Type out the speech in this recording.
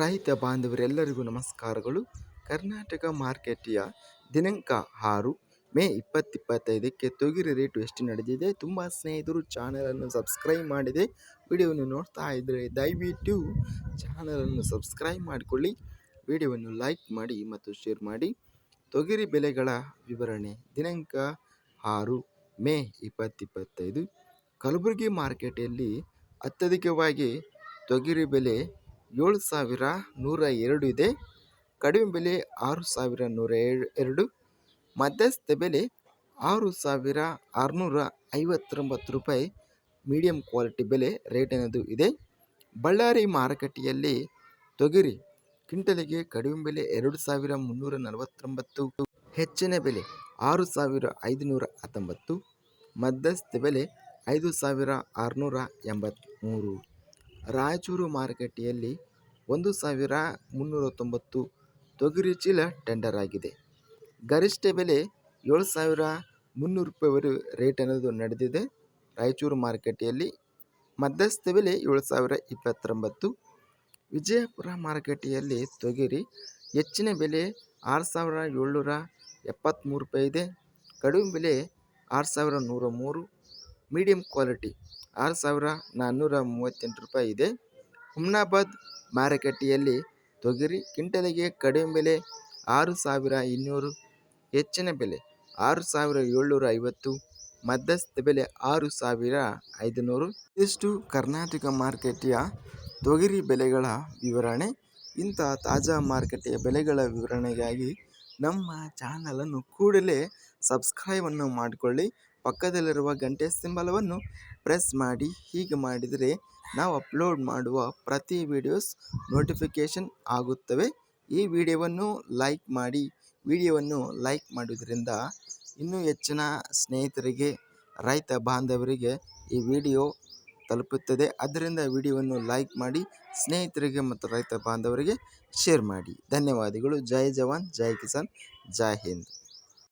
ರೈತ ಬಾಂಧವರೆಲ್ಲರಿಗೂ ನಮಸ್ಕಾರಗಳು. ಕರ್ನಾಟಕ ಮಾರ್ಕೆಟಿಯ ದಿನಾಂಕ ಆರು, ಮೇ ಇಪ್ಪತ್ತಿಪ್ಪತ್ತೈದಕ್ಕೆ ತೊಗರಿ ರೇಟು ಎಷ್ಟು ನಡೆದಿದೆ? ತುಂಬ ಸ್ನೇಹಿತರು ಚಾನಲನ್ನು ಸಬ್ಸ್ಕ್ರೈಬ್ ಮಾಡಿದೆ. ವಿಡಿಯೋವನ್ನು ನೋಡ್ತಾ ಇದ್ದರೆ ದಯವಿಟ್ಟು ಚಾನಲನ್ನು ಸಬ್ಸ್ಕ್ರೈಬ್ ಮಾಡಿಕೊಳ್ಳಿ. ವಿಡಿಯೋವನ್ನು ಲೈಕ್ ಮಾಡಿ ಮತ್ತು ಶೇರ್ ಮಾಡಿ. ತೊಗರಿ ಬೆಲೆಗಳ ವಿವರಣೆ. ದಿನಾಂಕ ಆರು, ಮೇ ಇಪ್ಪತ್ತಿಪ್ಪತ್ತೈದು ಕಲಬುರಗಿ ಮಾರ್ಕೆಟಲ್ಲಿ ಅತ್ಯಧಿಕವಾಗಿ ತೊಗರಿ ಬೆಲೆ ಏಳು ಸಾವಿರ ನೂರ ಎರಡು ಇದೆ. ಕಡಿಮೆ ಬೆಲೆ ಆರು ಸಾವಿರ ನೂರ ಎರಡು. ಮಧ್ಯಸ್ಥ ಬೆಲೆ ಆರು ಸಾವಿರ ಆರುನೂರ ಐವತ್ತೊಂಬತ್ತು ರೂಪಾಯಿ. ಮೀಡಿಯಂ ಕ್ವಾಲಿಟಿ ಬೆಲೆ ರೇಟ್ ಅನ್ನೋದು ಇದೆ. ಬಳ್ಳಾರಿ ಮಾರುಕಟ್ಟೆಯಲ್ಲಿ ತೊಗರಿ ಕ್ವಿಂಟಲಿಗೆ ಕಡಿಮೆ ಬೆಲೆ ಎರಡು ಸಾವಿರ ಮುನ್ನೂರ ನಲವತ್ತೊಂಬತ್ತು. ಹೆಚ್ಚಿನ ಬೆಲೆ ಆರು ಸಾವಿರ ಐದುನೂರ ಹತ್ತೊಂಬತ್ತು. ಮಧ್ಯಸ್ಥ ಬೆಲೆ ಐದು ಸಾವಿರ ಆರುನೂರ ಎಂಬತ್ತ್ಮೂರು. ರಾಯಚೂರು ಮಾರುಕಟ್ಟೆಯಲ್ಲಿ ಒಂದು ಸಾವಿರ ಮುನ್ನೂರ ತೊಂಬತ್ತು ತೊಗರಿ ಚೀಲ ಟೆಂಡರ್ ಆಗಿದೆ. ಗರಿಷ್ಠ ಬೆಲೆ ಏಳು ಸಾವಿರ ಮುನ್ನೂರು ರೂಪಾಯಿವರೆಗೂ ರೇಟ್ ಅನ್ನೋದು ನಡೆದಿದೆ. ರಾಯಚೂರು ಮಾರುಕಟ್ಟೆಯಲ್ಲಿ ಮಧ್ಯಸ್ಥ ಬೆಲೆ ಏಳು ಸಾವಿರ ಇಪ್ಪತ್ತೊಂಬತ್ತು. ವಿಜಯಪುರ ಮಾರುಕಟ್ಟೆಯಲ್ಲಿ ತೊಗರಿ ಹೆಚ್ಚಿನ ಬೆಲೆ ಆರು ಸಾವಿರ ಏಳ್ನೂರ ಎಪ್ಪತ್ತ್ಮೂರು ರೂಪಾಯಿ ಇದೆ. ಕಡಿಮೆ ಬೆಲೆ ಆರು ಸಾವಿರ ನೂರ ಮೂರು. ಮೀಡಿಯಂ ಕ್ವಾಲಿಟಿ ಆರು ಸಾವಿರ ನಾನ್ನೂರ ಮೂವತ್ತೆಂಟು ರೂಪಾಯಿ ಇದೆ. ಹುಮ್ನಾಬಾದ್ ಮಾರುಕಟ್ಟೆಯಲ್ಲಿ ತೊಗರಿ ಕ್ವಿಂಟಲಿಗೆ ಕಡಿಮೆ ಬೆಲೆ ಆರು ಸಾವಿರ ಇನ್ನೂರು, ಹೆಚ್ಚಿನ ಬೆಲೆ ಆರು ಸಾವಿರ ಏಳ್ನೂರ ಐವತ್ತು ಮಧ್ಯಸ್ಥ ಬೆಲೆ ಆರು ಸಾವಿರ ಐದುನೂರು. ಇಷ್ಟು ಕರ್ನಾಟಕ ಮಾರುಕಟ್ಟೆಯ ತೊಗರಿ ಬೆಲೆಗಳ ವಿವರಣೆ. ಇಂಥ ತಾಜಾ ಮಾರುಕಟ್ಟೆಯ ಬೆಲೆಗಳ ವಿವರಣೆಗಾಗಿ ನಮ್ಮ ಚಾನಲನ್ನು ಕೂಡಲೇ ಸಬ್ಸ್ಕ್ರೈಬನ್ನು ಮಾಡಿಕೊಳ್ಳಿ. ಪಕ್ಕದಲ್ಲಿರುವ ಗಂಟೆ ಸಿಂಬಲವನ್ನು ಪ್ರೆಸ್ ಮಾಡಿ, ಹೀಗೆ ಮಾಡಿದರೆ ನಾವು ಅಪ್ಲೋಡ್ ಮಾಡುವ ಪ್ರತಿ ವಿಡಿಯೋಸ್ ನೋಟಿಫಿಕೇಷನ್ ಆಗುತ್ತವೆ. ಈ ವಿಡಿಯೋವನ್ನು ಲೈಕ್ ಮಾಡಿ, ವಿಡಿಯೋವನ್ನು ಲೈಕ್ ಮಾಡುವುದರಿಂದ ಇನ್ನೂ ಹೆಚ್ಚಿನ ಸ್ನೇಹಿತರಿಗೆ, ರೈತ ಬಾಂಧವರಿಗೆ ಈ ವಿಡಿಯೋ ತಲುಪುತ್ತದೆ. ಅದರಿಂದ ವಿಡಿಯೋವನ್ನು ಲೈಕ್ ಮಾಡಿ, ಸ್ನೇಹಿತರಿಗೆ ಮತ್ತು ರೈತ ಬಾಂಧವರಿಗೆ ಶೇರ್ ಮಾಡಿ. ಧನ್ಯವಾದಗಳು. ಜೈ ಜವಾನ್, ಜೈ ಕಿಸಾನ್, ಜೈ ಹಿಂದ್.